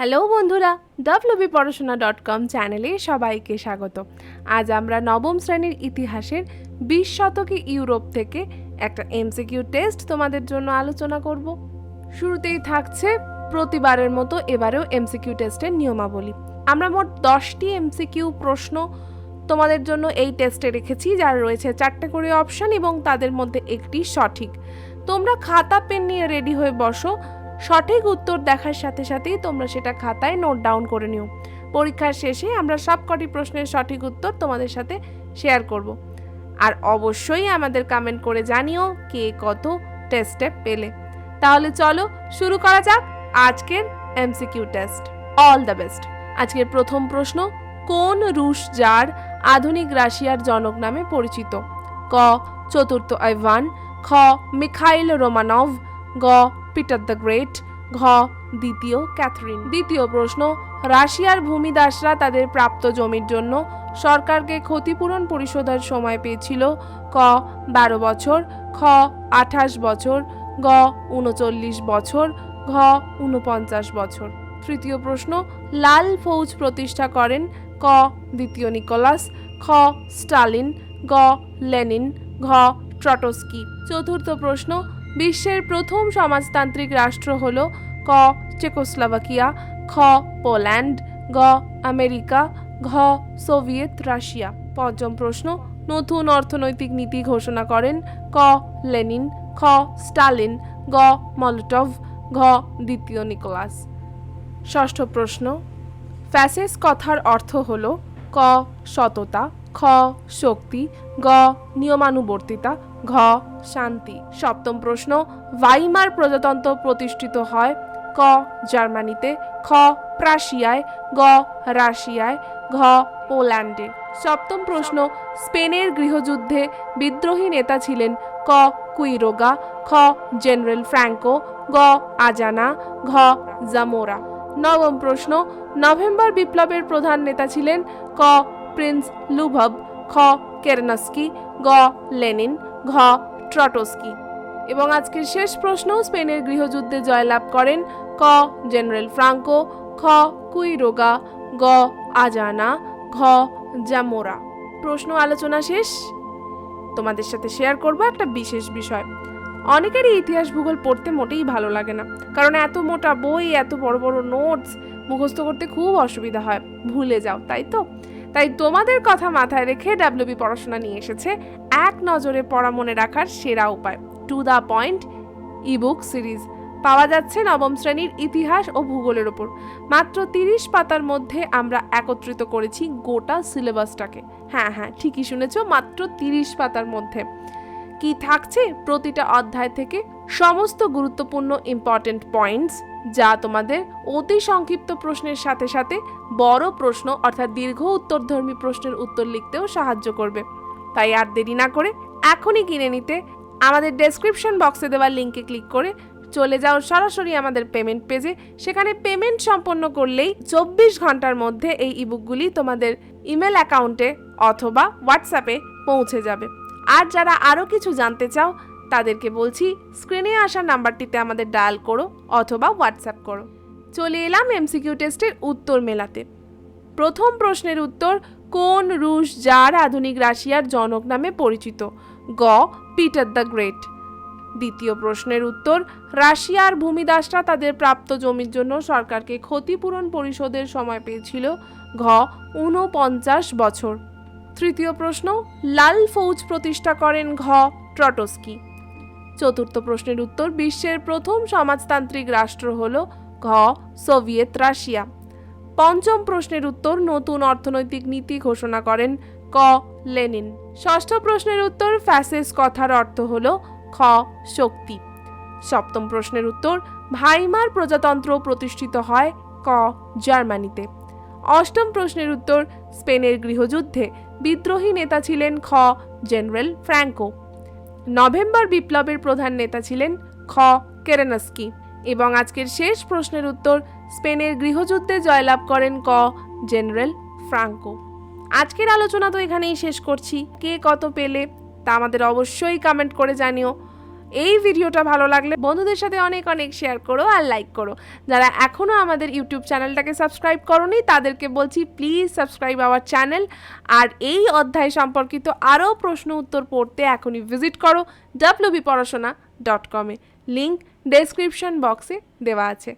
Hello বন্ধুরা WB পড়াশোনা dot com চ্যানেলে সবাইকে স্বাগত। আজ আমরা নবম শ্রেণির ইতিহাসের বিশ শতকে ইউরোপ থেকে একটা এমসিকিউ টেস্ট তোমাদের জন্য আলোচনা করব। শুরুতেই থাকছে প্রতিবারের মতো এবারেও এমসিকিউ টেস্টের নিয়মাবলী। আমরা মোট দশটি এমসিকিউ প্রশ্ন তোমাদের জন্য এই টেস্টে রেখেছি, যার রয়েছে চারটে করে অপশন এবং তাদের মধ্যে একটি সঠিক। তোমরা খাতা, পেন নিয়ে রেডি হয়ে বসো সঠিক উত্তর দেখার সাথে সাথেই তোমরা সেটা খাতায় নোট ডাউন করে নিও। পরীক্ষার শেষে আমরা সবকটি প্রশ্নের সঠিক উত্তর তোমাদের সাথে শেয়ার করব। আর অবশ্যই আমাদের কমেন্ট করে জানিও কে কত টেস্টে পেলে। তাহলে চলো শুরু করা যাক আজকের MCQ test all the best আজকের প্রথম প্রশ্ন, কোন রুশ জার আধুনিক রাশিয়ার জনক নামে পরিচিত? ক, চতুর্থ আইভান, খ, মিখাইল রোমানভ গ, পিটার দ্য গ্রেট, ঘ, দ্বিতীয় ক্যাথরিন। দ্বিতীয় প্রশ্ন, রাশিয়ার ভূমিদাসরা তাদের প্রাপ্ত জমির জন্য সরকারকে ক্ষতিপূরণ পরিশোধের সময় পেয়েছিল ক, বারো বছর, খ, আঠাশ বছর, গ, উনচল্লিশ বছর, ঘ, উনপঞ্চাশ বছর। তৃতীয় প্রশ্ন, লাল ফৌজ প্রতিষ্ঠা করেন ক, দ্বিতীয় নিকোলাস, খ, স্টালিন, গ, লেনিন, ঘ, ট্রটস্কি। চতুর্থ প্রশ্ন বিশ্বের প্রথম সমাজতান্ত্রিক রাষ্ট্র হল ক, চেকোস্লোভাকিয়া, খ, পোল্যান্ড, গ, আমেরিকা, ঘ, সোভিয়েত রাশিয়া। পঞ্চম প্রশ্ন, নতুন অর্থনৈতিক নীতি ঘোষণা করেন ক, লেনিন, খ, স্টালিন, গ, মলটভ, ঘ, দ্বিতীয় নিকোলাস। ষষ্ঠ প্রশ্ন ফ্যাসেস কথার অর্থ হল ক, সততা, খ, শক্তি, গ, নিয়মানুবর্তিতা, ঘ শান্তি। সপ্তম প্রশ্ন, ভাইমার প্রজাতন্ত্র প্রতিষ্ঠিত হয় ক জার্মানিতে, খ প্রাশিয়ায়, গ রাশিয়ায়, ঘ পোল্যান্ডে? সপ্তম প্রশ্ন, স্পেনের গৃহযুদ্ধে বিদ্রোহী নেতা ছিলেন ক কুইরোগা, খ জেনারেল ফ্র্যাঙ্কো, গ আজানা, ঘ জামোরা? নবম প্রশ্ন, নভেম্বর বিপ্লবের প্রধান নেতা ছিলেন ক প্রিন্স লুভব খ কেরনাস্কি, গ লেনিন, ঘ ট্রটস্কি। এবং আজকের শেষ প্রশ্ন, স্পেনের গৃহযুদ্ধে জয়লাভ করেন ক, জেনারেল ফ্রাঙ্কো, খ, কুইরোগা, গ, আজানা, ঘ, জামোরা। প্রশ্ন আলোচনা শেষ? তোমাদের সাথে শেয়ার করব একটা বিশেষ বিষয়। অনেকেরই ইতিহাস ভূগোল পড়তে মোটেই ভালো লাগে না, কারণ এত মোটা বই, এত বড় বড় নোটস মুখস্থ করতে খুব অসুবিধা হয়। ভুলে যাও, তাই তো? তাই তোমাদের কথা মাথায় রেখে ডাব্লিউবি পড়াশোনা নিয়ে এসেছে এক নজরে পড়া মনে রাখার সেরা উপায়। To the point ebook series পাওয়া যাচ্ছে নবম শ্রেণির ইতিহাস ও ভূগোলের ওপর। মাত্র তিরিশ পাতার মধ্যে আমরা একত্রিত করেছি গোটা সিলেবাসটাকে। হ্যাঁ হ্যাঁ ঠিকই শুনেছ, মাত্র তিরিশ পাতার মধ্যে। কি থাকছে? প্রতিটা অধ্যায় থেকে সমস্ত গুরুত্বপূর্ণ ইম্পর্টেন্ট পয়েন্টস যা তোমাদের অতি সংক্ষিপ্ত প্রশ্নের সাথে সাথে বড় প্রশ্ন অর্থাৎ দীর্ঘ উত্তরধর্মী প্রশ্নের উত্তর লিখতেও সাহায্য করবে। তাই আর দেরি না করে এখনই কিনে নিতে আমাদের ডেসক্রিপশন বক্সে দেওয়া লিঙ্কে ক্লিক করে চলে যাও সরাসরি আমাদের পেমেন্ট পেজে সেখানে পেমেন্ট সম্পন্ন করলেই চব্বিশ ঘণ্টার মধ্যে এই ইবুকগুলি তোমাদের ইমেল অ্যাকাউন্টে অথবা হোয়াটসঅ্যাপে পৌঁছে যাবে। আর যারা আরও কিছু জানতে চাও তাদেরকে বলছি স্ক্রিনে আসা নাম্বারটিতে আমাদের ডায়াল করো অথবা হোয়াটসঅ্যাপ করো। চলে এলাম এমসিকিউ টেস্টের উত্তর মেলাতে। প্রথম প্রশ্নের উত্তর, কোন রুশ যার আধুনিক রাশিয়ার জনক নামে পরিচিত? গ পিটার দ্য গ্রেট দ্বিতীয় প্রশ্নের উত্তর, রাশিয়ার ভূমিদাসরা তাদের প্রাপ্ত জমির জন্য সরকারকে ক্ষতিপূরণ পরিশোধের সময় পেয়েছিল, ঘ, ঊনপঞ্চাশ বছর। তৃতীয় প্রশ্ন, লাল ফৌজ প্রতিষ্ঠা করেন ঘ ট্রটস্কি চতুর্থ প্রশ্নের উত্তর, বিশ্বের প্রথম সমাজতান্ত্রিক রাষ্ট্র হল ঘ, সোভিয়েত রাশিয়া। পঞ্চম প্রশ্নের উত্তর, নতুন অর্থনৈতিক নীতি ঘোষণা করেন ক, লেনিন। ষষ্ঠ প্রশ্নের উত্তর ফ্যাসেস কথার অর্থ হল খ, শক্তি। সপ্তম প্রশ্নের উত্তর, ভাইমার প্রজাতন্ত্র প্রতিষ্ঠিত হয় ক, জার্মানিতে। অষ্টম প্রশ্নের উত্তর, স্পেনের গৃহযুদ্ধে বিদ্রোহী নেতা ছিলেন খ, জেনারেল ফ্র্যাঙ্কো। নভেম্বর বিপ্লবের প্রধান নেতা ছিলেন খ. কেরেনাস্কি এবং আজকের শেষ প্রশ্নের উত্তর স্পেনের গৃহযুদ্ধে জয়লাভ করেন ক. General Franco. আজকের আলোচনা তো এখানেই শেষ করছি। কে কত পেলে তা আমাদের অবশ্যই কমেন্ট করে জানিও। এই ভিডিওটা ভালো লাগলে বন্ধুদের সাথে অনেক অনেক শেয়ার করো আর লাইক করো। যারা এখনও আমাদের ইউটিউব চ্যানেলটাকে সাবস্ক্রাইব করনি, তাদেরকে বলছি প্লিজ সাবস্ক্রাইব আওয়ার চ্যানেল আর এই অধ্যায় সম্পর্কিত আরও প্রশ্ন উত্তর পড়তে এখনই ভিজিট করো ডাব্লুবি পড়াশোনা ডট কমে লিঙ্ক ডেসক্রিপশন বক্সে দেওয়া আছে।